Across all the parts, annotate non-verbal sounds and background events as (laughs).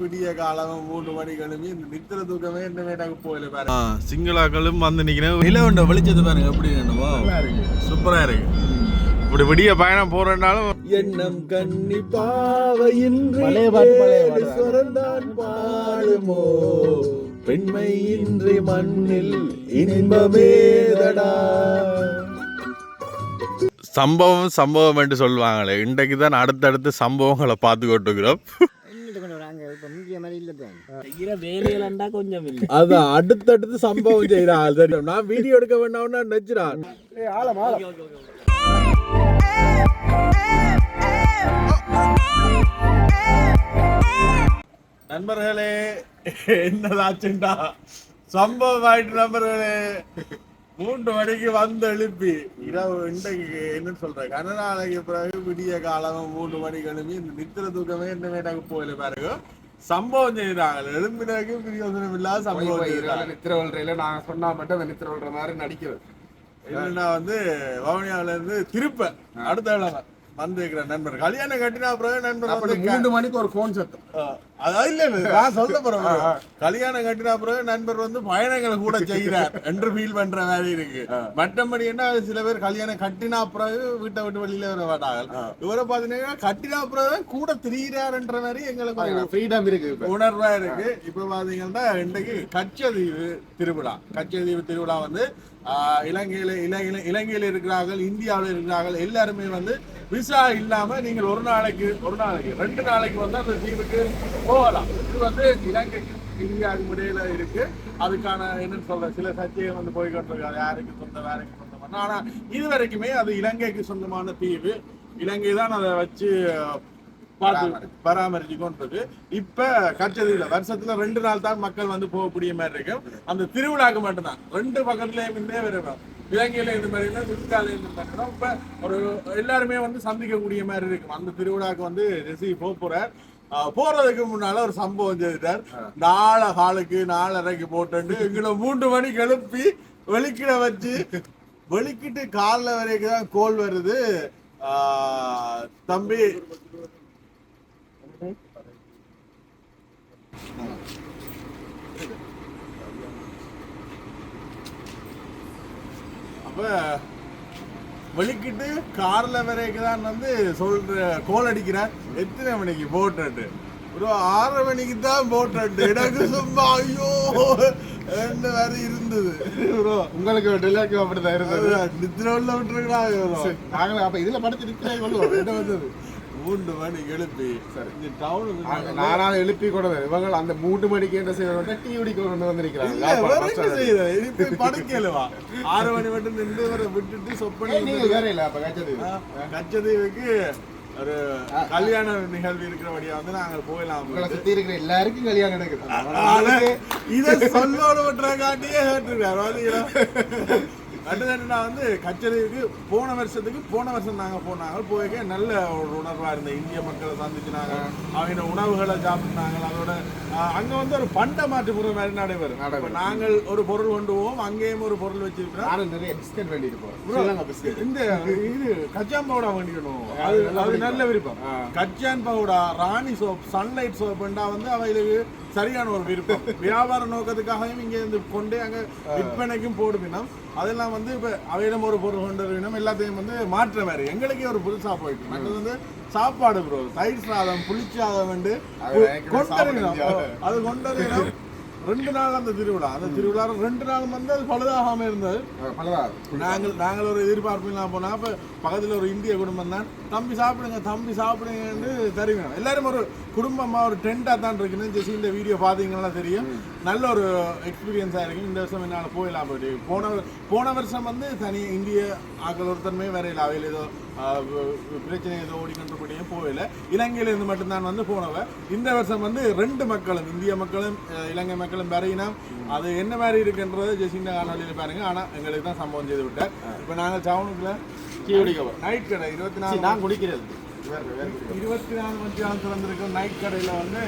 விடிய காலம் மூணு மணி கிளம்பி இந்த நித்திர தூக்கமே என்ன எனக்கு போயில பாரு. சிங்களாக்களும் வந்து நிக்கிறேன். நிலவுண்ட வெளிச்சது பாருங்க எப்படி வேணுமோ. சூப்பரா இருக்கு. இப்படி விடிய பயணம் போறதுனாலும் எண்ணம் கண்ணி பாவையின்றி பாடுமோ? பெண்மை இன்றி மண்ணில் இன்பமேதடா சம்பவம் சம்பவம் என்று சொல்லுவாங்களே. இன்றைக்கு தான் அடுத்தடுத்து சம்பவங்களை பார்த்து கொட்டுக்கிறோம் அதான் அடுத்தடுத்து சம்பவம் செய்யறான் சரி நான் வீடியோ எடுக்க வேண்டாம்னு நினைச்சிடான் நண்பர்களே என்னதாச்சுண்டா சம்பவம் ஆயிட்டு நண்பர்களே மூன்று மணிக்கு வந்து எழுப்பி இரவு இன்றைக்கு என்ன சொல்றேன் கன நாளைக்கு பிறகு விடிய காலம் மூன்று மணிக்கு எழுப்பி இந்த நித்திர தூக்கமே என்ன எனக்கு போயில பாருங்க சம்பவம் செய்யறாங்க எழுப்பினருக்கு பிரியோசனம் இல்லாத சம்பவம் செய்யறாங்க நித்திரவல்றையில நான் சொன்னா மட்டும் அந்த நித்திரவல்ற மாதிரி நடிக்கிறது. என்னன்னா வந்து வவுனியாவில இருந்து திருப்ப அடுத்த கிழமை வந்திருக்கிற நண்பர் கல்யாணம் கட்டினா பிறகு நண்பர் வந்து மூன்று மணிக்கு ஒரு போன் சத்தம் அதான் இல்ல நான் சொல்ல போறேன் கல்யாணம் கட்டினா பிறகு நண்பர் வந்து பயணங்களை கூட செய்கிறார் என்று ஃபீல் பண்ற மாதிரி இருக்கு. மற்றபடி என்ன சில பேர் கல்யாணம் கட்டினா பிறகு வீட்டை விட்டு வெளியில வர மாட்டாங்க இவரை பாத்தீங்கன்னா கட்டினா பிறகு கூட திரிகிறாருன்ற மாதிரி எங்களுக்கு ஃப்ரீடம் இருக்கு உணர்வா இருக்கு. இப்ப பாத்தீங்கன்னா இன்றைக்கு கச்சதீவு திருவிழா. கச்சதீவு திருவிழா வந்து இலங்கையில இலங்கையில இலங்கையில இருக்கிறார்கள் இந்தியாவில் இருக்கிறார்கள் எல்லாருமே வந்து விசா இல்லாம நீங்கள் ஒரு நாளைக்கு ஒரு நாளைக்கு ரெண்டு நாளைக்கு வந்து அந்த தீவுக்கு போகலாம். இது வந்து இலங்கைக்கு இந்தியாவுக்கு இடையில இருக்கு. அதுக்கான என்னன்னு சொல்ற சில சர்ச்சைகள் வந்து போய் கொண்டிருக்காரு யாருக்கு சொந்தம் யாருக்கு சொந்தம் ஆனா இது வரைக்குமே அது இலங்கைக்கு சொந்தமான தீவு. இலங்கை தான் அதை வச்சு பார்த்து பராமரிச்சு. கொண்டிருக்கு இப்ப கச்சதீவுல வருஷத்துல ரெண்டு நாள் தான் மக்கள் வந்து போகக்கூடிய மாதிரி இருக்கும் அந்த திருவிழாக்கு மட்டும்தான். ரெண்டு பக்கத்துலயும் இருந்தே வருவோம் இலங்கையில இந்த மாதிரி இல்லை திருச்சால இந்த மாதிரி இருக்கும். இப்ப ஒரு எல்லாருமே வந்து சந்திக்கக்கூடிய மாதிரி இருக்கும் அந்த திருவிழாக்கு வந்து ரெசி போக ஆஹ் போறதுக்கு முன்னால ஒரு சம்பவம் செய்துட்டார் நாளை ஹாலுக்கு நாலரைக்கு போட்டு எங்களை மூன்று மணிக்கு எழுப்பி வெளிக்கிட வச்சு வெளிக்கிட்டு காலைல வரைக்கும் தான் கோல் வருது. தம்பி அப்ப வெளிக்கிட்டு கார்ல வரைக்கும் தான் வந்து சொல்ற கோல் அடிக்கிறார் எத்தனை மணிக்கு போட்டு ஒரு ஆறரை மணிக்கு தான் போட்டு எனக்கு சும்மா ஐயோ என்ன வேற இருந்தது. ப்ரோ உங்களுக்கு டெலிவரிக்கு அப்படிதான் இருந்தது. நித்திர உள்ள விட்டுருக்கா நாங்களும் அப்ப இதுல படுத்து என்ன வந்தது. மூன்று மணிக்கு எழுப்பி. இந்த டவுனுக்கு நானால எழுப்பி கொண்டு இவங்க அந்த மூன்று மணிக்கு என்ன செய்யணும் டீ குடிக்க கொண்டு வந்திருக்கிறாங்க. படுக்கலவா? ஆறு மணி மட்டும் நின்று வர விட்டுட்டு சொப்பனி வேற இல்ல அப்ப கச்சது கச்சதீவுக்கு ஒரு கல்யாண நிகழ்வு இருக்கிறபடியா வந்து நாங்க போயிடலாம் உங்களை சுத்தி இருக்கிற எல்லாருக்கும் கல்யாணம் நடக்குது. இத சொல்லோட விட்டுற காட்டியே கேட்டிருக்காரு என்னன்னா வந்து கச்சேரிக்கு போன வருஷத்துக்கு போன வருஷம் நாங்க போனாங்க. போய்க்க நல்ல ஒரு உணர்வா இருந்த இந்திய மக்களை சந்திச்சுனாங்க. அவங்க உணவுகளை சாப்பிட்டாங்க அதோட அங்க வந்து ஒரு பண்ட மாற்று முறை மாதிரி நடைபெறும். நாங்கள் ஒரு பொருள் கொண்டு போவோம் அங்கேயும் ஒரு பொருள் வச்சிருக்கிறோம். நிறைய பிஸ்கட் வேண்டிட்டு பிஸ்கட். இந்த இது கச்சான் பவுடா வேண்டிக்கணும். அது அது நல்ல விருப்பம். கச்சான் பவுடா ராணி சோப் சன்லைட் சோப்புண்டா வந்து அவைகளுக்கு சரியான ஒரு விருப்பம். வியாபார நோக்கத்துக்காகவும் இங்க இருந்து கொண்டு அங்க விற்பனைக்கும் போடுவினோம் அதெல்லாம் வந்து இப்ப அவையிடம் ஒரு பொருள் கொண்டு வருவினம் எல்லாத்தையும் வந்து மாற்ற மாதிரி எங்களுக்கே ஒரு புதுசா போயிட்டு மற்றது வந்து சாப்பாடு ப்ரோ தயிர் சாதம் புளிச்சாதம் வந்து அது எனக்கு கொண்டு சாப்பிட வரணும். முடியாது. அது கொண்டு வரணும். ரெண்டு நாள் அந்த திருவிழா. அந்த திருவிழா ரெண்டு நாள் வந்து அது பழுதாகாம இருந்தது. நாங்கள் நாங்கள் ஒரு எதிர்பார்ப்புலாம் போனா அப்ப பக்கத்துல ஒரு இந்திய குடும்பம் தான். தம்பி சாப்பிடுங்க தம்பி சாப்பிடுங்கன்னு தருவேன் எல்லாரும் ஒரு குடும்பமாக ஒரு ட்ரெண்டாக தான் இருக்குன்னு ஜெசி இந்த வீடியோ பார்த்தீங்கன்னா தெரியும். நல்ல ஒரு எக்ஸ்பீரியன்ஸாக இருக்கு. இந்த வருஷம் என்னால் போயிடலாம் போயிட்டு போன போன வருஷம் வந்து தனி இந்திய ஆக்கள் ஒருத்தன்மே வேற இல்லை அவையில் ஏதோ பிரச்சனை ஏதோ ஓடிக்கொண்டிருப்படியும் போகல. இலங்கையிலேருந்து மட்டும்தான் வந்து போனவ. இந்த வருஷம் வந்து ரெண்டு மக்களும் இந்திய மக்களும் இலங்கை மக்களும் வரையினம் அது என்ன மாதிரி இருக்குன்றதை ஜெசிந்த காணொலியில் பாருங்கள் ஆனால் எங்களுக்கு தான் சம்பவம் செய்து விட்டார். இப்போ நாங்கள் டவுனுக்குள்ள நைட் கடை இருபத்தி நாலு நான் குடிக்கிறது. இருபத்தி நாலு மணி நேரம் திறந்திருக்கும் நைட் கடையில் வந்து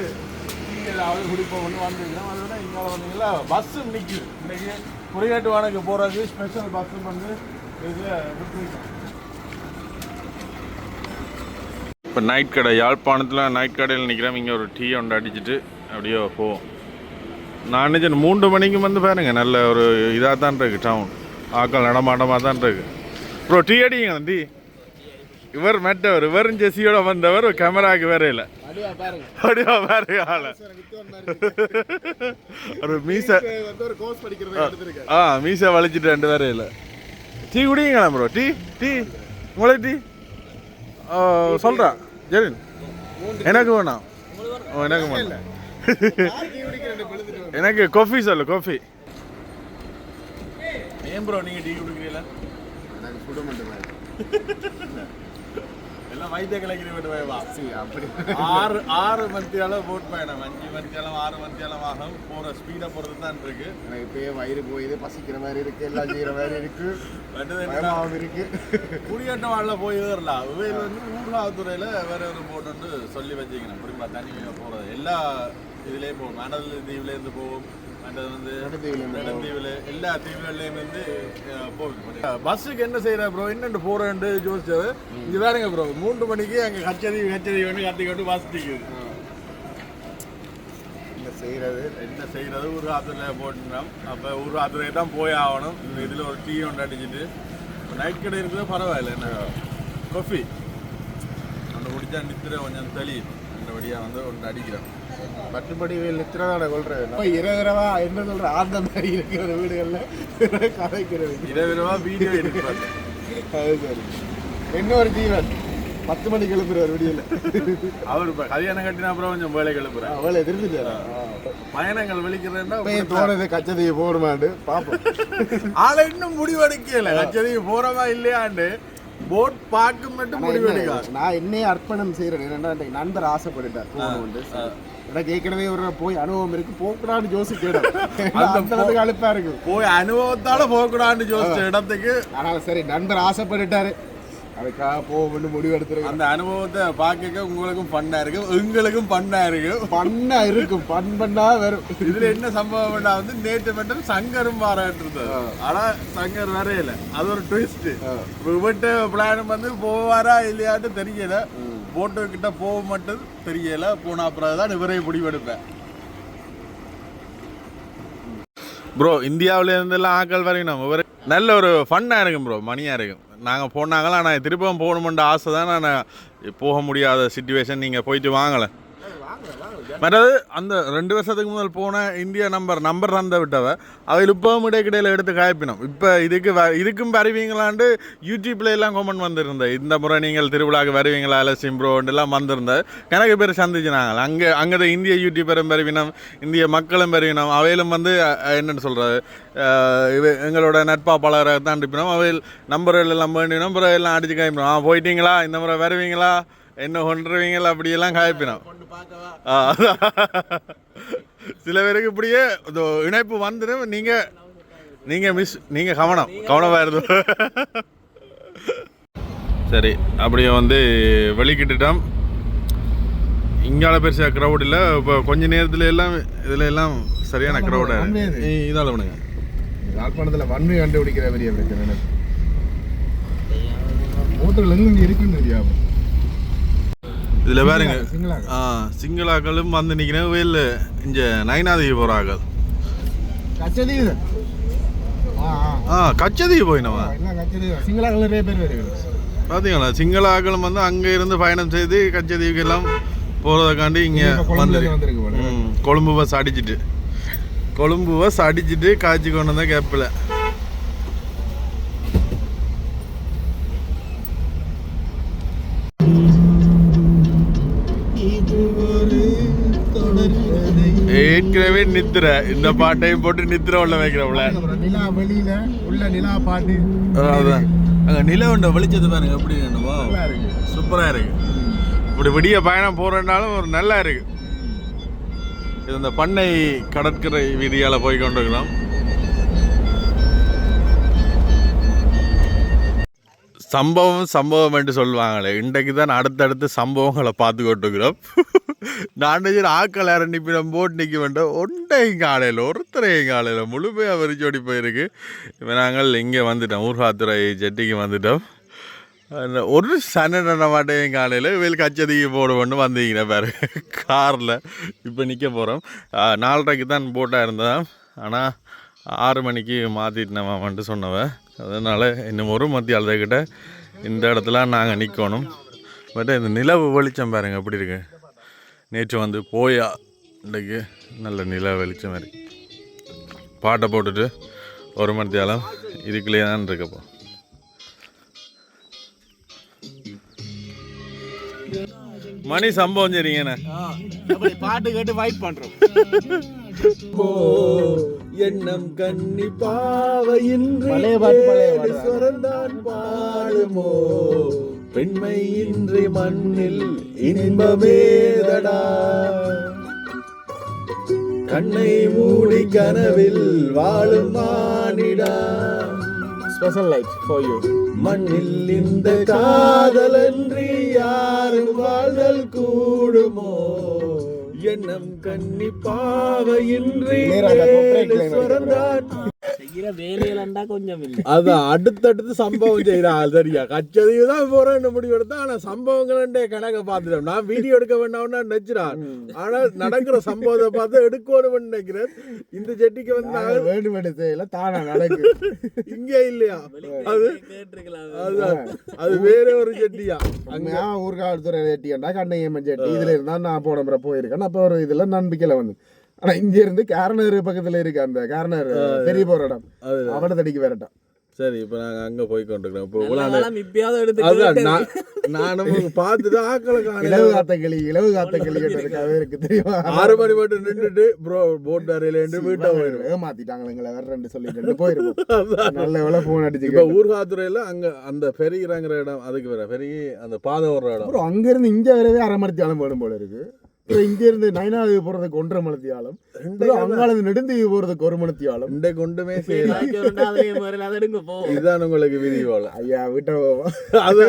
டீ ஏதாவது குடிப்போம் ஒன்று வந்துருக்கோம் அதோட இங்கே வந்தீங்களா? பஸ்ஸு நிற்குது இன்னைக்கு குறியாட்டு வாடகை போகிறது ஸ்பெஷல் பஸ்ஸும் வந்து இதில் விட்டுருக்கோம். இப்போ நைட் கடை யாழ்ப்பாணத்தில் நைட் கடையில் நிற்கிறோம் இங்கே ஒரு டீ ஒன்று அடிச்சிட்டு அப்படியோ போவோம் நான் நினைச்சேன் மூன்று மணிக்கு வந்து பாருங்க நல்ல ஒரு இதாக தான் இருக்கு டவுன் ஆக்கள் நடமாட்டமாக தான் இருக்கு. ப்ரோ டீ அடிங்க டீ இவர் மெட்டவர் இவரும் ஜெஸியோட வந்தவர் கேமராக்கு வேற இல்லை. அப்படியா பாருங்க ஒரு மீசை. ஆ மீசை வலிச்சிட்டு ரெண்டு பேரும் இல்லை. டீ குடிங்களா ப்ரோ டீ டீ. உங்களுக்கு டீ? சொல்கிறா ஜெரின். எனக்கு வேணாம் ஓ எனக்கு வேணாம் எனக்கு காஃபி சொல்லு காஃபி ஏன் ப்ரோ நீங்கள் டீ குடிக்கிறீங்களா மாட்டேன் (laughs) எல்லாம் வைத்திய கலைக்கிற வேண்டு வா. சரி அப்படி. ஆறு ஆறு மணித்தியாலம் போட் பயணம். அஞ்சு மணித்தியாலம் ஆறு மணித்தியாலம் ஆகும் போகிற ஸ்பீடாக போகிறது தான் இருக்கு. எனக்கு இப்பயே வயிறு போயிது பசிக்கிற மாதிரி இருக்கு எல்லாம் செய்யற மாதிரி இருக்கு. பயமாவும் இருக்கு. குடியேற்ற வாழ்ல போய் ஏறலாம் இவையில் வந்து ஊர்லாத்துறையில் வேற ஒரு போட் வந்து சொல்லி வச்சுக்கணும் இப்படி தண்ணி போகிறது எல்லா இதுலேயும் போகும் மணல் தீவுலேருந்து போகும் மற்றது வந்து நடுத்தீவில் எல்லா தீவுகள்லேயும் வந்து போகும் பஸ்ஸுக்கு என்ன செய்கிற ப்ரோ என்னென்று போகிறேன்ட்டு யோசிச்சது இங்கே வேறுங்க ப்ரோ மூன்று மணிக்கு அங்கே கச்சேரி கச்சேரி வந்து கத்திக்கிட்டு வாசிட்டிக்குது இந்த செய்யறது? என்ன செய்கிறது ஒரு ஆத்துல போட்டுனோம் அப்போ ஒரு ஆத்துல தான் போய் ஆகணும். இதில் ஒரு டீ ஒன்று அடிச்சிட்டு. நைட் கடை இருக்கிறது பரவாயில்ல. என்ன காஃபி அந்த குடிச்சா நித்திர கொஞ்சம் தெளி அந்தபடியாக வந்து ஒன்று அடிக்கிறோம். மற்றபடி நித்திரதான கொள்றது நம்ம இரவு இரவா என்ன சொல்ற ஆந்த மாதிரி இருக்கிற வீடுகள்ல. கதைக்கிறது. இரவிரவா வீடியோ எடுக்கிறது அது சரி. இன்னொரு ஜீவன். பத்து மணிக்கு எழுப்புறாரு விடியல. அவர் இப்போ கல்யாணம் கட்டினா அப்புறம் கொஞ்சம் வேலை கிளப்புறேன் அவளை திரும்பிட்டாரா பயணங்கள் வெளிக்கிறேன்னா தோணுது கச்சதையை போடுமாண்டு. பாப்போம். ஆளை இன்னும் முடிவெடுக்கல. கச்சேரிக்கு போகிறவா இல்லையாண்டு? போட் பார்க்க மட்டும் முடிவெடுக்காது நான் என்னையே அர்ப்பணம் செய்யறேன் இந்த நண்பர் ஆசைப்பட்டுட்டார். போகணும்னு எனக்கு ஏற்கனவே ஒரு போய் அனுபவம் இருக்கு யோசிக்கிறேன் அந்த அளவுக்கு அழுப்பா இருக்கு போய் அனுபவத்தால போகக்கூடாதுன்னு யோசிச்ச இடத்துக்கு ஆனால் சரி நண்பர் ஆசைப்பட்டுட்டாரு அதுக்காக போகணும்னு முடிவு எடுத்துருக்கேன் அந்த அனுபவத்தை பார்க்க உங்களுக்கும் பண்ணா இருக்கு எங்களுக்கும் பண்ணா இருக்கு பண்ணா இருக்கும் பண் பண்ணா வரும் இதுல என்ன சம்பவம் வந்து நேற்று மட்டும் சங்கரும் பாராட்டுறது ஆனா சங்கர் இல்ல அது ஒரு ட்விஸ்ட் இவட்ட பிளான் வந்து போவாரா இல்லையாட்டு தெரியல போட்டோக்கிட்ட போக மட்டும் தெரியல. போன அப்புறம் தான் இவரை முடிவெடுப்பேன். ப்ரோ இந்தியாவில இருந்தெல்லாம் ஆக்கள் வரையணும் இவர் நல்ல ஒரு ஃபன்னாக இருக்கும் ப்ரோ மணியாக இருக்கும். நாங்கள் போனாங்களா நான் திருப்பவும் போகணுமென்ற ஆசை தான் நான் போக முடியாத சுச்சுவேஷன் நீங்கள் போயிட்டு வாங்கலை. மற்றது அந்த ரெண்டு வருஷத்துக்கு முதல் போன இந்தியா நம்பர் நம்பர் தந்த விட்டதை அதில் இப்பவும் இடைக்கிடையில் எடுத்து காய்ப்பினோம். இப்போ இதுக்கு வ இதுக்கும் வருவீங்களாண்டு யூடியூப்ல எல்லாம் கமெண்ட் வந்திருந்தேன் இந்த முறை நீங்கள் திருவிழாக்கு வருவீங்களா? இல்லை சிம்ப்ரோண்டெல்லாம் வந்திருந்தேன் கணக்கு பேர் சந்திச்சினாங்க. அங்கே அங்கே இந்திய யூடியூபரும் பெருவினம் இந்திய மக்களும் பெருவினம் அவையிலும் வந்து என்னென்னு சொல்கிறது இது எங்களோட நட்பா பலரை தான் அனுப்பினோம் அவையில் நம்பர்கள் எல்லாம் வேண்டினோம். நம்பரை எல்லாம் அடிச்சு காய்ப்பினோம். ஆ போயிட்டீங்களா? இந்த முறை வருவீங்களா? என்ன கொண்டுருவீங்களா அப்படியெல்லாம் காய்ப்பினோம். ஆ, சில பேருக்கு இப்படியே இதோ இணைப்பு வந்துடும் நீங்க நீங்க மிஸ் நீங்க கவனம். கவனமா இருந்து சரி அப்படியே வந்து வெளிக்கிட்டுட்டோம். இங்கால பெருசாக க்ரௌட் இல்லை. இப்போ கொஞ்ச நேரத்துல எல்லாம் இதில் எல்லாம் சரியான க்ரௌடாக. இதால் பண்ணுங்க. யாழ்ப்பாணத்தில் வன்மை கண்டுபிடிக்கிற பெரிய பிரச்சனை. ஓட்டுகள் எங்க இருக்குன்னு தெரியாம இதில் பாருங்க. சிங்களா ஆ சிங்களாக்களும் வந்து நிற்கிறேன் வெயில் இங்கே போகிறார்கள் கச்சதீவு. ஆ ஆ. ஆ கச்சதீவி போயினவா எல்லாம் கச்சதீவு? சிங்களாக்கள் நிறைய பேர் வருகிறது பார்த்தீங்களா சிங்கள ஆக்களும் வந்து அங்கே இருந்து பயணம் செய்து கச்சதீவுக்கு எல்லாம் போகிறதுக்காண்டி இங்கே வந்து. கொழும்பு பஸ் அடிச்சிட்டு. கொழும்பு பஸ் அடிச்சிட்டு காய்ச்சி கொண்டு வந்த கேப்பில். ஏற்கனவே நித்திர இந்த பாட்டையும் போட்டு நித்திர உள்ள வைக்கிறோம்ல நிலா வெளியில உள்ள நிலா பாட்டு. அதான் அங்கே நிலவுண்ட வெளிச்சது பாருங்க எப்படி வேணுமோ சூப்பராக இருக்கு. இப்படி விடிய பயணம் போகிறனாலும் ஒரு நல்லா இருக்கு. இது இந்த பண்ணை கடற்கரை வீதியால் போய் கொண்டிருக்கிறோம். சம்பவம் சம்பவம் என்று சொல்லுவாங்களே. இன்றைக்கு தான் அடுத்தடுத்து சம்பவங்களை பார்த்து கொட்டுக்கிறோம் (laughs) நான் ஆக்கள் இறண்டிப்பிடம் போட்டு நிற்க வேண்டாம் ஒன்றையும் காலையில் ஒருத்தரையும் காலையில் முழுமையாக வெறிச்சோடி போயிருக்கு. இப்போ நாங்கள் இங்கே வந்துட்டோம் ஊர்காத்துறை ஜெட்டிக்கு வந்துட்டோம். ஒரு சண்டை மாட்டேன் காலையில் வேல் கச்சதிக்கு போடுவோன்னு வந்தீங்கன்னா பாரு. காரில் இப்போ நிற்க போகிறோம் நாலரைக்கு தான் போட்டாக இருந்தேன். ஆனால் ஆறு மணிக்கு மாற்றிட்டேன் சொன்னவன் அதனால் இன்னும் ஒரு மத்திய கிட்ட இந்த இடத்துல நாங்கள் நிற்கணும் பட் இந்த நிலவு வெளிச்சம் பாருங்க எப்படி இருக்கு? நேற்று வந்து போயா இன்றைக்கு நல்ல நில வெளிச்சம் மாதிரி பாட்டை போட்டுட்டு ஒரு மத்தியாலம் இதுக்குள்ளேயே தான் இருக்கப்போ மணி சம்பவம் சரிங்கண்ணே பாட்டு கேட்டு வைப் பண்றோம். எண்ணம் கண்ணி பாவையின்றி. சுரந்தான் பாடுமோ? பெண்மை இன்றி மண்ணில் இன்பமேதடா கண்ணை மூடி கனவில் வாழும் மானிடா. ஸ்பெஷல் லைட் ஃபார் யூ மண்ணில் இந்த காதலன்றி யாரும் வாழ்தல் கூடுமோ? எண்ணம் கண்ணி பாவையின்றி சுரந்தான் செய்கிற வேலையிலண்டா கொஞ்சம் இல்லை அதான் அடுத்தடுத்து சம்பவம் செய்யறாள் சரியா கச்சதிவு தான் போறேன்னு ஆனா சம்பவங்களே கணக்க பார்த்துட்டோம் நான் வீடியோ எடுக்க வேண்டாம்னு நினைச்சிடான் ஆனா நடக்கிற சம்பவத்தை பார்த்து எடுக்கணும்னு நினைக்கிறேன் இந்த செட்டிக்கு வந்து வேண்டு வேண்டு செய்யல தானா நடக்கு இங்க இல்லையா அது அது வேற ஒரு செட்டியா அங்க ஊர்காவல்துறை கண்ணையம்மன் செட்டி இதுல இருந்தா நான் போன முறை போயிருக்கேன் அப்ப ஒரு இதுல நம்பிக்கையில வந்து ஆனா இங்க இருந்து காரணர் பக்கத்துல இருக்கு அந்த காரணர் பெரிய போற இடம். அவட தடிக்கு வேறட்டான் சரி இப்போ நாங்க அங்க போய் கொண்டிருக்கிறோம். இப்போ. நான் நானும் பார்த்துட்டு ஆக்களை இலவு காத்த கிளி இலவு காத்த கிளி கேட்டதுக்காகவே இருக்கு தெரியுமா? ஆறு மணி மட்டும் நின்றுட்டு ப்ரோ போட் அறையில வீட்டை போயிடும் ஏமாத்திட்டாங்க எங்களை வேறன்னு சொல்லிட்டு போயிருப்போம் (laughs) நல்ல வேலை போன் அடிச்சு இப்போ ஊர்காத்துறையில அங்க அந்த ஃபெரி இறங்குற இடம் அதுக்கு வேற ஃபெரி அந்த பாதை ஓடுற இடம். அப்புறம் அங்க இருந்து இங்க வரவே அரை மணி ஆழம் வேணும் போல இருக்கு. அப்புறம் இங்க இருந்து நைனாவது போறதுக்கு ஒன்றரை மணி ஆழம் அப்புறம் அங்கால இருந்து நெடுந்தீவு போறதுக்கு ஒரு மணி ஆழம் இந்த கொண்டுமே (laughs) இதுதான் உங்களுக்கு விதி போல. ஐயா விட்ட அது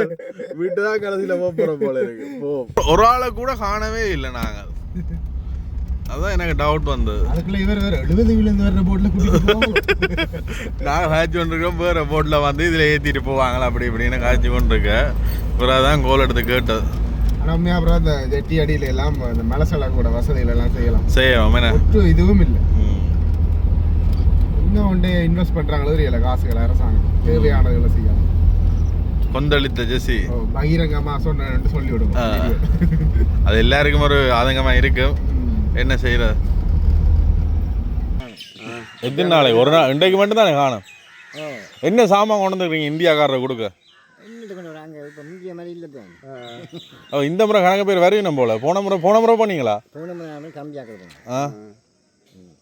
வீட்டு தான் கடைசியில போறோம் போல இருக்கு. போ. ஒரு ஆளை கூட காணவே இல்லை நாங்க அதான் எனக்கு டவுட் வந்தது. அதுக்குள்ள இவர் வேற எழுபது விழுந்து வர்ற போட்ல நான் காய்ச்சி கொண்டிருக்கோம் வேற போட்டில் வந்து இதில் ஏற்றிட்டு போவாங்களா அப்படி இப்படின்னு காய்ச்சி கொண்டிருக்கேன். பிறகு தான் கோல் எடுத்து கேட்டது. உண்மையா அப்புறம் அந்த ஜெட்டி அடியில எல்லாம் அந்த மலசலம் கூட வசதியில எல்லாம் செய்யலாம் செய்யணும் என்ன ஒட்டு இதுவும் இல்லை. இன்னும் ஒன்றே இன்வெஸ்ட் பண்றாங்களோ தெரியல காசுகள் அரசாங்கம். தேவையானதுகளை செய்யலாம். கொந்தளித்த ஜெசி. பகிரங்கமா சொன்னு சொல்லி விடுங்க. அது எல்லாருக்கும் ஒரு ஆதங்கமா இருக்கும் என்ன செய்யறது எத்தனை நாளைக்கு ஒரு நாள் இன்றைக்கு மட்டும் தானே காணும் என்ன சாமான் கொண்டு வந்துருக்கீங்க இந்தியாக்காரரை கொடுக்க. வராங்க இப்போ முக்கிய மாதிரி இல்லை தான். ஓ, இந்த முறை கணக்கு பேர் வருவீனம் போல. போன முறை போன முறை பண்ணீங்களா போன முறை கம்மியாக்குறது ஆ?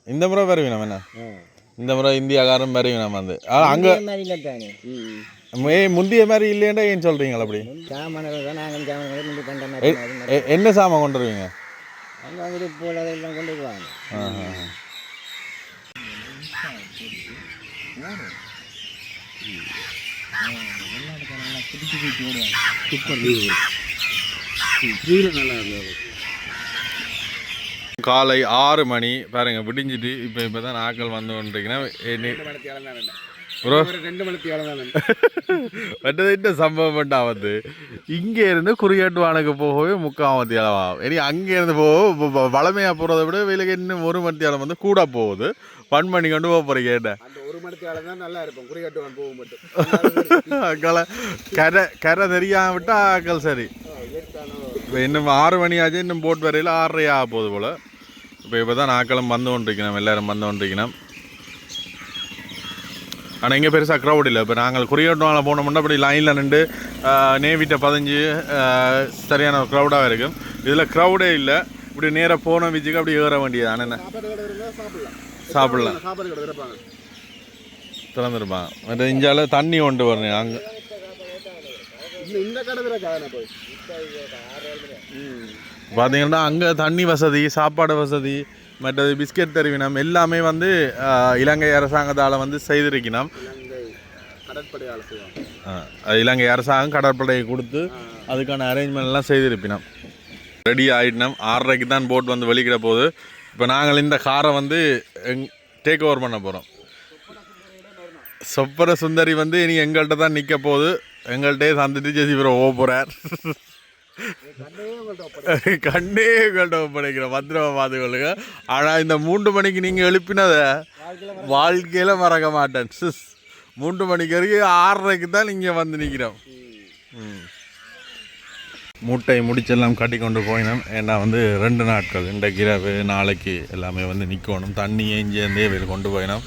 இந்த முறை வருவீனம் என்ன? இந்த முறை இந்தியாக்காரன் வருவீனம் வந்து. அங்க மாதிரி இல்லை தானே. மே முந்திய மாதிரி இல்லையேண்டா ஏன் சொல்றீங்களா அப்படி? நாங்கள் சாமான்களை முந்தி கண்ட எ- மாதிரி எ- என்ன சாமான் கொண்டு வருவீங்க? காலை ஆறு மணி. பாருங்க விடிஞ்சிட்டு இப்போ இப்போ தான் ஆக்கள் வந்து கொண்டிருக்கிறேன் ப்ரோ ரெண்டு மணிக்கு தான் (laughs) மற்றதிட்ட சம்பவம் பண்ணா வந்து இங்கே இருந்து குறியாட்டு வானுக்கு போகவே முக்கால் மத்தியாலம் ஆகும் இனி அங்கே இருந்து போக வளமையாக போகிறத விட வேலைக்கு இன்னும் ஒரு மத்தியாலம் வந்து கூட போகுது. பண் பண்ணி கொண்டு போக போகிறீங்க மட்டும். அக்களை கரை கரை தெரியாம விட்டா ஆக்கள் சரி. இப்போ இன்னும் ஆறு மணி ஆச்சு இன்னும் போட் வரையில் ஆறரை ஆக போகுது போல். இப்போ இப்போ தான் ஆக்களும் வந்து கொண்டிருக்கணும் எல்லாரும் வந்து கொண்டிருக்கணும். ஆனால் இங்கே பெருசாக க்ரௌட் இல்லை. இப்போ நாங்கள் குறியோட்டோவில் போனோம்னா அப்படி லைனில் நின்று நேவிட்ட பதிஞ்சு சரியான க்ரௌடாக இருக்கும். இதில் க்ரௌடே இல்லை. இப்படி நேராக போன வீச்சுக்கு அப்படி ஏற வேண்டியது ஆனால் இருந்தால் சாப்பிடலாம் சாப்பாடு கடை திறப்பாங்க மற்ற இஞ்சால தண்ணி கொண்டு வரணும் அங்கே. இந்த கடை போய். பார்த்தீங்கன்னா அங்கே தண்ணி வசதி சாப்பாடு வசதி மற்றது பிஸ்கெட் தருவினம் எல்லாமே வந்து இலங்கை அரசாங்கத்தால் வந்து செய்திருக்கணும் இலங்கை அரசாங்கம் கடற்படையை கொடுத்து அதுக்கான அரேஞ்ச்மெண்ட் எல்லாம் செய்திருப்பினோம். ரெடி ஆகிட்டோம் ஆறரைக்கு தான் போட் வந்து வெளிக்கிட போகுது இப்போ நாங்கள் இந்த காரை வந்து எங் டேக் ஓவர் பண்ண போகிறோம் சொப்பர சுந்தரி வந்து இனி எங்கள்கிட்ட தான் நிற்க போகுது. எங்கள்கிட்டே தந்துட்டு ஜெசி ப்ரோ ஓ போகிறார் கண்ணே உங்கள்கிட்ட ஒப்படைக்கிறோம். பத்திரமா பார்த்துக்கொள்ளுங்க ஆனால் இந்த மூன்று மணிக்கு நீங்கள் எழுப்பினதை வாழ்க்கையில் மறக்க மாட்டேன். சிஸ் மூன்று மணிக்கு வரைக்கும் ஆறரைக்கு தான் நீங்கள் வந்து நிற்கிறோம் ம். மூட்டை முடிச்செல்லாம் கட்டி கொண்டு போயினோம். ஏன்னா வந்து ரெண்டு நாட்கள் இன்றைக்கு இரவு நாளைக்கு எல்லாமே வந்து நிற்கணும் தண்ணியை இங்கேருந்தே வெளியில் கொண்டு போயினோம்.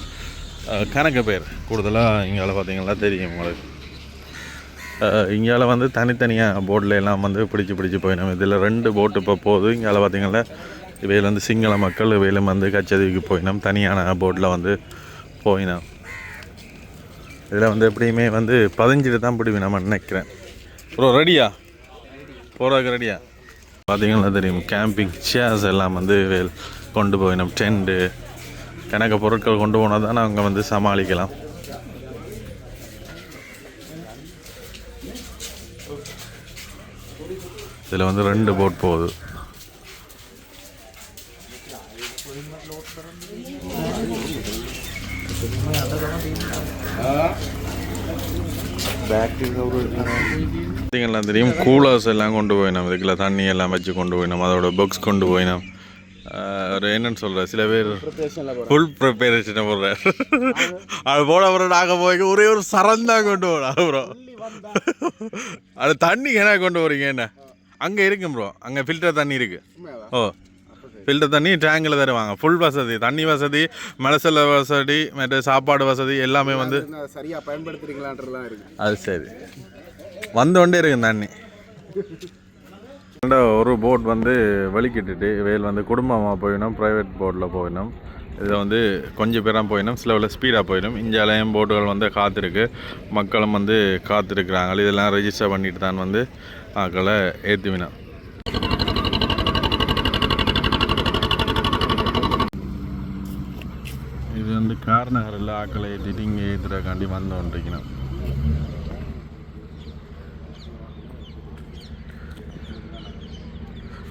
கணக்கு பேர் கூடுதலாக இங்கால பார்த்தீங்கன்னா தெரியும் உங்களுக்கு. இங்கால வந்து தனித்தனியாக போட்டில் எல்லாம் வந்து பிடிச்சி பிடிச்சி போயினோம். இதில் ரெண்டு போட்டு இப்போ போகுது இங்கால பார்த்தீங்கன்னா இவையில் வந்து சிங்கள மக்கள் இவையிலும் வந்து கச்சதீவுக்கு போயினோம். தனியான போட்டில் வந்து போயினோம். இதில் வந்து எப்படியுமே வந்து பதிஞ்சிட்டு தான் பிடிவி நம்ம நினைக்கிறேன். ப்ரோ ரெடியா? போகிறதுக்கு ரெடியா பார்த்தீங்கன்னா தெரியும் கேம்பிங் சேர்ஸ் எல்லாம் வந்து கொண்டு போயினோம் டென்ட்டு கணக்கு பொருட்கள் கொண்டு போனால் தான் அவங்க வந்து சமாளிக்கலாம். இதில் வந்து ரெண்டு போட் போகுது. பார்த்தீங்கன்னா தெரியும். கூலர்ஸ் எல்லாம் கொண்டு போயினோம். இதுக்குள்ள தண்ணி எல்லாம் வச்சு கொண்டு போயினோம். அதோட பாக்ஸ் கொண்டு போயினோம். ஒரு என்னன்னு சொல்ற சில பேர் ஃபுல் ப்ரிப்பரேஷனை போடுறாரு. அது போட அப்புறம் நாங்கள் போய் ஒரே ஒரு சரம் தான் கொண்டு போகிறோம் அப்புறம் அது தண்ணி என்ன கொண்டு போறீங்க என்ன? அங்கே இருக்கு ப்ரோ அங்கே ஃபில்டர் தண்ணி இருக்கு. ஓ. ஃபில்டர் தண்ணி டேங்கில் தருவாங்க ஃபுல் வசதி தண்ணி வசதி மலசல வசதி மற்ற சாப்பாடு வசதி எல்லாமே வந்து சரியா பயன்படுத்துறீங்களான்றதுலாம் இருக்கு. அது சரி. வந்து கொண்டே இருக்கு தண்ணி ஒரு போட் வந்து வலிக்கிட்டுட்டு வேல் வந்து குடும்பமாக போயிடும் ப்ரைவேட் போட்டில் போயிடும் இதை வந்து கொஞ்சம் பேராக போயிடும் சில ஸ்பீடாக போயிடும் இந்தியாலயம் போட்டுகள் வந்து காத்திருக்கு. மக்களும் வந்து காத்திருக்கிறாங்க. இதெல்லாம் ரெஜிஸ்டர் பண்ணிட்டு தான் வந்து ஆக்களை ஏற்றுவினா இது வந்து கார்நகரில் ஆக்களை ஏற்றிட்டு இங்கே ஏற்றுறக்காண்டி வந்து கொண்டிருக்கணும்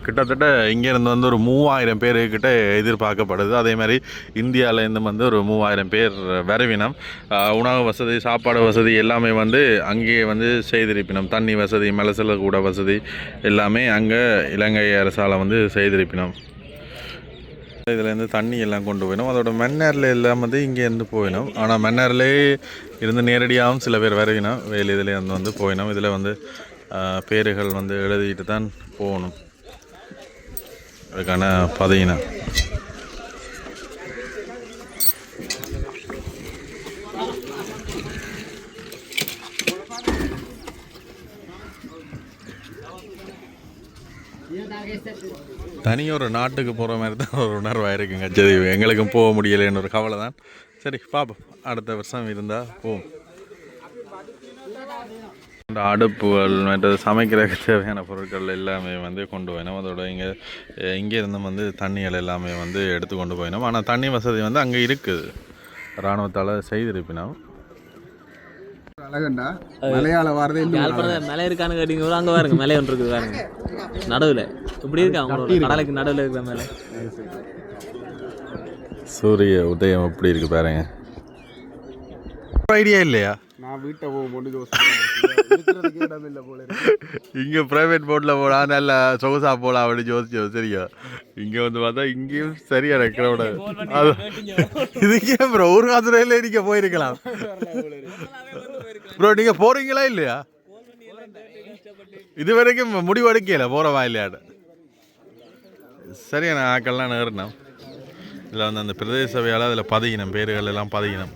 கிட்டத்தட்ட இங்கேருந்து வந்து ஒரு மூவாயிரம் பேர் கிட்ட எதிர்பார்க்கப்படுது. அதே மாதிரி இந்தியாவிலேருந்து வந்து ஒரு மூவாயிரம் பேர் வரவினம். உணவு வசதி சாப்பாடு வசதி எல்லாமே வந்து அங்கேயே வந்து செய்திருப்பினோம். தண்ணி வசதி மலசல கூட வசதி எல்லாமே அங்கே இலங்கை அரசால் வந்து செய்திருப்பினோம். இதுலேருந்து தண்ணி எல்லாம் கொண்டு போயினோம். அதோட மன்னாரில் எல்லாம் வந்து இங்கேருந்து போயினோம். ஆனால் மன்னார்லே இருந்து நேரடியாகவும் சில பேர் வரவினோம். வேலை இதில் வந்து போயினோம். இதில் வந்து ஆஹ், பேர்கள் வந்து எழுதிட்டு தான் போகணும். அதுக்கான பதவியினம் தனி ஒரு நாட்டுக்கு போகிற மாதிரி தான் ஒரு உணர்வாக இருக்குங்க சரி எங்களுக்கும் போக முடியலைன்னு ஒரு கவலை தான் சரி பார்ப்போம் அடுத்த வருஷம் இருந்தால் போவோம். இந்த அடுப்புகள் மற்றது சமைக்கிறதுக்கு (laughs) தேவையான பொருட்கள் எல்லாமே வந்து கொண்டு போயினோம். அதோட இங்கே இங்கே இருந்து வந்து தண்ணிகள் எல்லாமே வந்து எடுத்து கொண்டு போயினோம். ஆனால் தண்ணி வசதி வந்து அங்கே இருக்குது. இராணுவத்தால் செய்திருப்பினோம். அழகண்டா? மலையாள வாரதே. யாழ்ப்பாணம் மலை இருக்கான்னு கேட்டீங்க கூட அங்கே பாருங்க மலை ஒன்று இருக்குது பாருங்க. நடுவில். இப்படி இருக்கா அவங்களோட கடலுக்கு நடுவில் இருக்கிற மேலே. சூரிய உதயம் எப்படி இருக்கு பாருங்க. ஐடியா இல்லையா? நான் வீட்டை போகும்போது இங்கே ப்ரைவேட் போட்டில் போனா நல்லா சொகுசா போகலாம் அப்படின்னு யோசிச்சோம் சரியா? இங்கே வந்து பார்த்தா இங்கேயும் சரியா இருக்கிறோட அது இதுக்கே ப்ரோ ஒரு காசுரையில் நீங்கள் போயிருக்கலாம். ப்ரோ நீங்கள் போகிறீங்களா இல்லையா? இது வரைக்கும் முடிவெடுக்கல போகிறவா இல்லையாடு சரியான ஆக்கள்லாம் நேரினோம் இதில் வந்து அந்த பிரதேச சபையால் அதில் பதகினம் பேர்கள் எல்லாம் பதகினம்.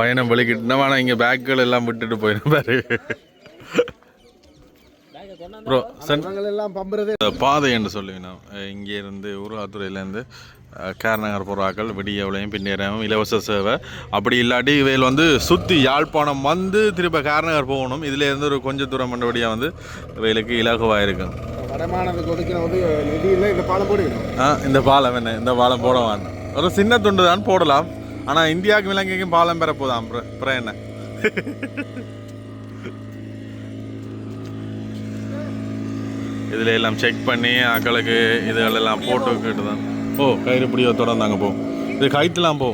பயணம் வலிக்கிட்டுனா ஆனால் இங்கே பேக்குகள் எல்லாம் விட்டுட்டு போயிடும் பாரு. எல்லாம் பம்புறதே பாதை என்று சொல்லுவினோம் இங்கே இருந்து உருவாத்துறையிலேருந்து கேரநகர் புறாக்கள் விடியவளையும் பின்னேறவும் இலவச சேவை. அப்படி இல்லாட்டி இவையில் வந்து சுற்றி யாழ்ப்பாணம் வந்து திரும்ப கேரநகர் போகணும். இதுல இருந்து ஒரு கொஞ்சம் தூரம் மண்டபடியாக வந்து இவைகளுக்கு இலகுவாக இருக்கும் இந்த பாலம் என்ன? இந்த பாலம் போட வேண்டாம் ஒரு சின்ன துண்டு தான் போடலாம். ஆனால் இந்தியாவுக்கும் இலங்கைக்கும் பாலம் பெற போதாம். அப்புறம் என்ன? இதில் எல்லாம் செக் பண்ணி ஆக்களுக்கு இதுகளெல்லாம் போட்டு விட்டுட்டு தான் ஓ கயிறு பிடியோ தொடர்ந்தாங்க போ. இது கயிற்றுலாம் போ.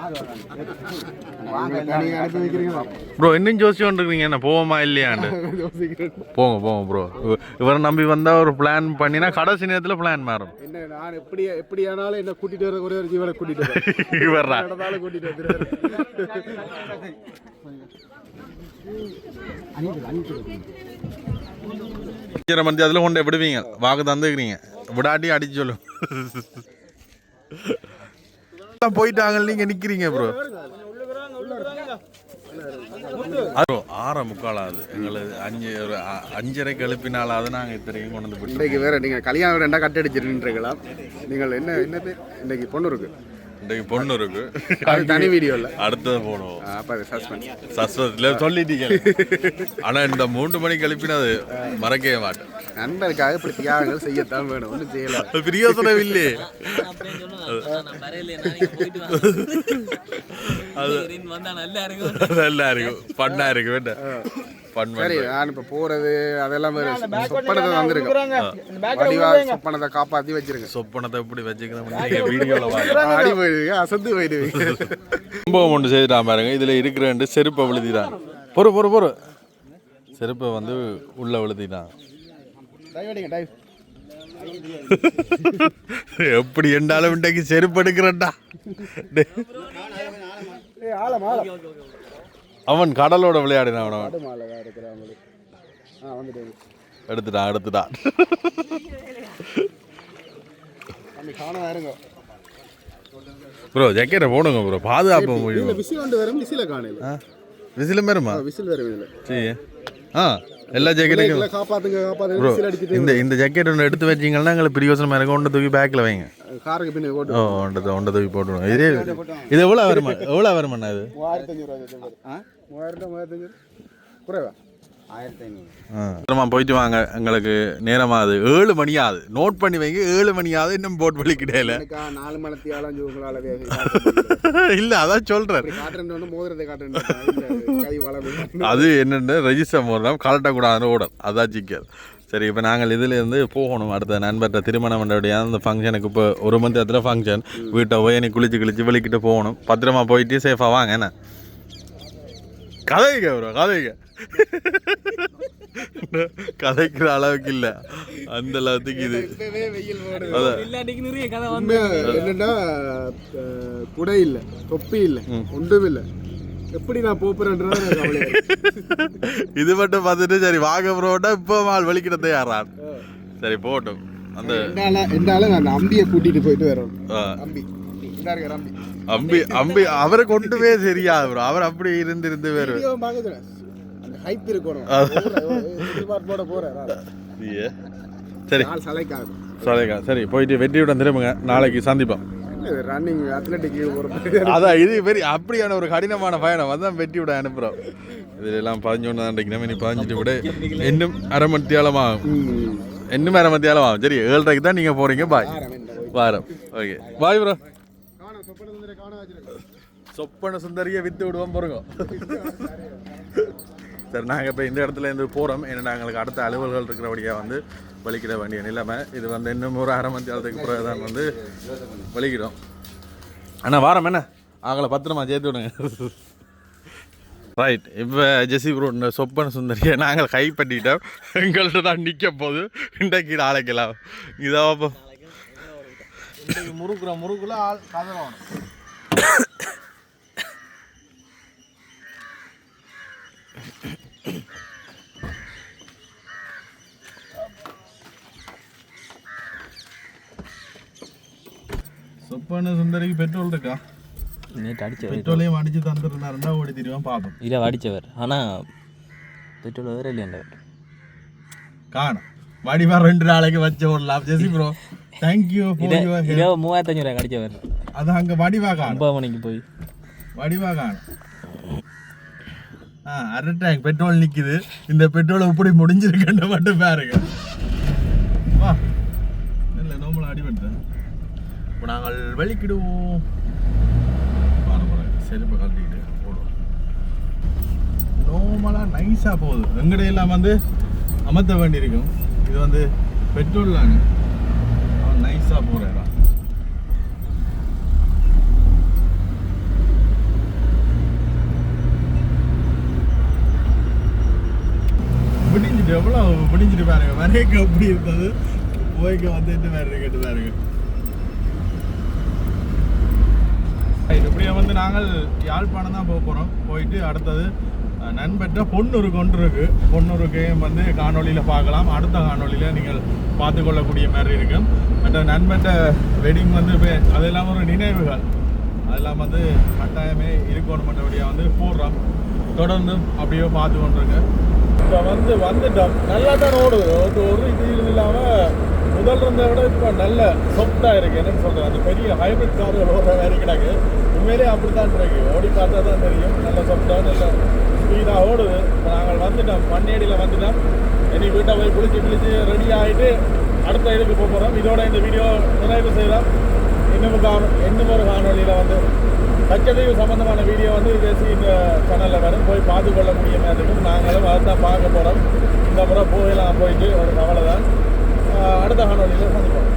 ஆறு ப்ரோ இன்னும் ஜோசி கொண்டிருக்கீங்க என்ன? போவோமா இல்லையாண்டு போங்க போங்க ப்ரோ. இவரை நம்பி வந்தா ஒரு பிளான் பண்ணினா கடைசி நேரத்தில் பிளான் மாறும். என்ன நான் எப்படி எப்படி ஆனாலும் என்ன கூட்டிட்டு வர ஒரே ஒரு ஜீவனை கூட்டிட்டு வரேன் இவர்ரா. கூட்டிட்டு வந்துடுறேன் மந்தி அதில் கொண்டு விடுவீங்க. வாக்கு தந்துக்கிறீங்க. விடாட்டி அடிச்சு சொல்லும் எல்லாம் போயிட்டாங்க நீங்க நிக்கிறீங்க ப்ரோ. ப்ரோ ஆற முக்காலாது எங்களுக்கு அஞ்சு ஒரு அஞ்சரைக்கு எழுப்பினாலாவது நாங்கள் இத்தனையும் கொண்டு வந்து இன்றைக்கு வேற நீங்க கல்யாணம் ரெண்டா கட் அடிச்சிருக்கீங்களா நீங்கள் என்ன என்ன பேர்? இன்னைக்கு பொண்ணு இருக்கு. இன்றைக்கு பொண்ணு இருக்கு. அது தனி வீடியோ இல்ல. அடுத்தது போடுவோம். அப்ப அது சஸ்வத்தில் சொல்லிட்டீங்க ஆனா இந்த மூன்று மணிக்கு எழுப்பினது மறக்கவே மாட்டேன். நண்பருக்காக இப்படி தியாகங்கள் செய்யத்தான் வேணும். ஒன்றும் செய்யல. அது பிரியோசனம் இல்லையே. நல்லா இருக்கும். (laughs) நல்லா இருக்கும். பண்ணா இருக்கு வேண்டாம் பண் சரி நான் இப்ப போறது அதெல்லாம் வேற சொப்பனத்தை வந்திருக்கேன் வடிவா சொப்பனத்தை காப்பாத்தி வச்சிருங்க. சொப்பனத்தை எப்படி வச்சுக்கிறோம்? பாருங்க ஆடி போயிடுவீங்க அசந்து போயிடுவீங்க. சம்பவம் ஒன்று செய்துட்டான் பாருங்க. இதுல இருக்கிற ரெண்டு செருப்பை விழுத்திட்டான் பொறு பொறு பொறு. செருப்பை வந்து உள்ள டைவ் (laughs) எப்படி என்றாலும் இன்றைக்கு செருப்பு எடுக்கிறேன்டா? அவன் கடலோட விளையாடினான் அவன். எடுத்துட்டான் எடுத்துட்டான். ப்ரோ ஜக்கெட்டை போடுங்க ப்ரோ. பாதுகாப்பு விசில் வந்து வரும் விசில காணையில விசிலும் வருமா? விசில் வரும் இதுல. சரி ஆ. எல்லா ஜாக்கெட்டுக்கும் இல்ல, காப்பாத்துங்க காப்பாத்துங்க. இந்த இந்த ஜாக்கெட் ஒன்று எடுத்து வச்சிங்கன்னா எங்களுக்கு பிரியோசனமாக இருக்கும் ஒன்று தூக்கி பேக்கில் வைங்க. காருக்கு பின்ன ஓ போட்டு ஒன்றை ஒன்றை தூக்கி போட்டுருவோம் இதே இது எவ்வளோ வருமா எவ்வளோ வருமாண்ணா இது? மூவாயிரத்தி அஞ்சூறு ரூபாய் மூவாயிரம் மூவாயிரத்தி அஞ்சூறு குறைவா? ஆயிரத்தி போயிட்டு வாங்க. எங்களுக்கு நேரமாகுது. ஏழு மணி ஆகுது நோட் பண்ணி வைங்க. ஏழு மணி ஆகுது இன்னும் போட் வலிக்கிடையில. எனக்கா நாலு மணத்தி ஆளாஞ்சு உங்களால இல்லை அதான் சொல்கிறேன் அது என்னென்னு ரெஜிஸ்டர் மூலம் கலட்டக்கூடாதுன்னு ஓடும். அதான் சிக்கல் சரி இப்போ நாங்கள் இதுலேருந்து போகணும். அடுத்த நண்பர்கிட்ட திருமணம் பண்ணுறபடியா அந்த ஃபங்க்ஷனுக்கு இப்போ ஒரு மணி நேரத்தில் ஃபங்க்ஷன் வீட்டை போய் எனக்கு குளிச்சு குளிச்சு வெளிக்கிட்டு போகணும். பத்திரமா போயிட்டு சேஃபாக வாங்க என்ன? கதைங்க ப்ரோ கதைங்க. கதைக்கிற அளவுக்கு இல்லை. அந்த அளவுக்கு இது. என்னன்னா குடை இல்ல தொப்பி இல்ல ஒன்றும் இல்ல. எப்படி நான் இருக்கு. இது மட்டும் பார்த்துட்டு சரி வாங்க ப்ரோட்டா இப்போ மால் வெளிக்கிட தயாரான். சரி போகட்டும். அந்த என்னால நான் அம்பியை கூட்டிட்டு போயிட்டு வரேன் ஆ, அம்பி அம்பி. அம்பி அவரை கொண்டுவே தெரியாது ப்ரோ அவர் அப்படி இருந்து இருந்து வேறு ஹைப் இருக்கணும். எதிர்பார்ப்போட போறேன். சரி. சரிக்கா சரி போயிட்டு வெற்றியுடன் திரும்புங்க. நாளைக்கு சந்திப்போம். ரன்னிங் அத்லட்டிக் அதான் இது பெரிய அப்படியான ஒரு கடினமான பயணம். அதான் வெற்றி விட அனுப்புகிறோம் இதுல எல்லாம் பதிஞ்சொன்று தான் இன்றைக்கு இனி பதிஞ்சிட்டு விட இன்னும் அரை மணி தேலம் ஆகும் இன்னும் அரை மணி தேலம் ஆகும் சரி ஏழரைக்கு தான் நீங்கள் போகிறீங்க பாய். வாரம். ஓகே பாய் ப்ரோ சொப்பன சுந்தரியை வித்து விடுவோம் போகிறோங்க சரி நாங்கள் இப்போ இந்த இடத்துல இருந்து போகிறோம் ஏன்னா எங்களுக்கு அடுத்த அலுவல்கள் இருக்கிறபடியாக வந்து வலிக்கிட வேண்டிய நிலைமை இது வந்து இன்னும் ஒரு அரை மணி நேரத்துக்கு பிறகு தான் வந்து வலிக்கிறோம் அண்ணா வாரம் என்ன ஆகலை பத்திரமா சேர்த்து விடுங்க ரைட் இப்போ ஜெசி ப்ரோ இந்த சொப்பன சுந்தரியை நாங்கள் கைப்பற்றிட்டோம் எங்கள்கிட்ட தான் நிற்க போது இன்றைக்கு நாளைக்கெல்லாம் இதாக முறுக்குற முறுக்குல ஆள் கதறணும் சொப்பன சுந்தரிக்கு பெட்ரோல் இருக்கா? நேற்று அடிச்சவர் பெட்ரோலையும் அடிச்சு தந்துருந்தாருந்தா ஓடி திருவான் பார்ப்போம் இல்லை அடிச்சவர். ஆனால் பெட்ரோல் வேற இல்லையா காணும். வடிவா ரெண்டு நாளைக்கு வச்ச விடலாம் ஜெசி ப்ரோ தேங்க்யூ இதை இதை மூவாயிரத்தி அஞ்சூறு அடிச்சவர். அது அங்க வடிவா காணும். ஒன்பது மணிக்கு போய். வடிவா காணும். அரை டேங்க் பெட்ரோல் நிற்கிது இந்த பெட்ரோல் எப்படி முடிஞ்சிருக்குன்ற மட்டும் பாருங்க. வா. இல்லை நோம்பல அடிபட்டேன் இப்போ நாங்கள் வலிக்கிடுவோம் பாரு பாரு செருப்பை கழட்டிக்கிட்டு போடுவோம். நோமலாக நைஸாக போகுது. வெங்கடையெல்லாம் வந்து அமர்த்த வேண்டியிருக்கும். இது வந்து பெட்ரோல் நைஸாக போகிற இடம் எவ்வளோ முடிஞ்சிட்டு பாருங்க. வரைக்கு அப்படி இருந்தது? போய்க்க வந்துட்டு வேறு கேட்டு பாருங்க. இப்படியே வந்து நாங்கள் யாழ்ப்பாணம் தான் போக போகிறோம் போயிட்டு அடுத்தது நண்பற்ற பொன்னூர் கொண்டு இருக்கு. பொன்னூருக்கையும் வந்து காணொலியில் பார்க்கலாம். அடுத்த காணொலியில் நீங்கள் பார்த்து கொள்ளக்கூடிய மாதிரி இருக்கும். மற்ற நண்பற்ற வெட்டிங் வந்து இப்போ அதெல்லாம் ஒரு நினைவுகள். அதெல்லாம் வந்து கட்டாயமே இருக்கணுமன்றபடியாக வந்து போடுறோம். தொடர்ந்து அப்படியே பார்த்து கொண்டிருக்கேன் இப்போ வந்து வந்துட்டோம். நல்லா தான் ஓடுது ஒரு ஒரு இது இல்லாமல் முதல் இருந்த விட இப்போ நல்ல சொப்டாக இருக்குது என்னன்னு சொல்கிறேன் அந்த பெரிய ஹைபிரிட் கார்கள் ஓடுற வேறு கிடக்கு. உண்மையிலே அப்படி தான் இருக்கு. ஓடி பார்த்தா தான் தெரியும். நல்ல சொப்டாக நல்ல ஸ்பீடாக ஓடுது. இப்போ நாங்கள் வந்துட்டோம். பண்ணேடியில் வந்துட்டோம். இனி வீட்டை போய் குளிச்சு குளிச்சு ரெடி ஆகிட்டு அடுத்த இதுக்கு போக போகிறோம் இதோட இந்த வீடியோ நிறைவு செய்யலாம். இன்னும் காணும் இன்னும் ஒரு காணொலியில் வந்து கச்சதீவு சம்பந்தமான வீடியோ வந்து பேசி இந்த சேனலில் வரும். போய் பார்த்து கொள்ள முடிய இருக்கும். நாங்களும் அதை தான் பார்க்க போகிறோம் இந்த முறை போயெல்லாம் போயிட்டு ஒரு கவலை தான் அடுத்த காணொலியில் சந்திப்போம்.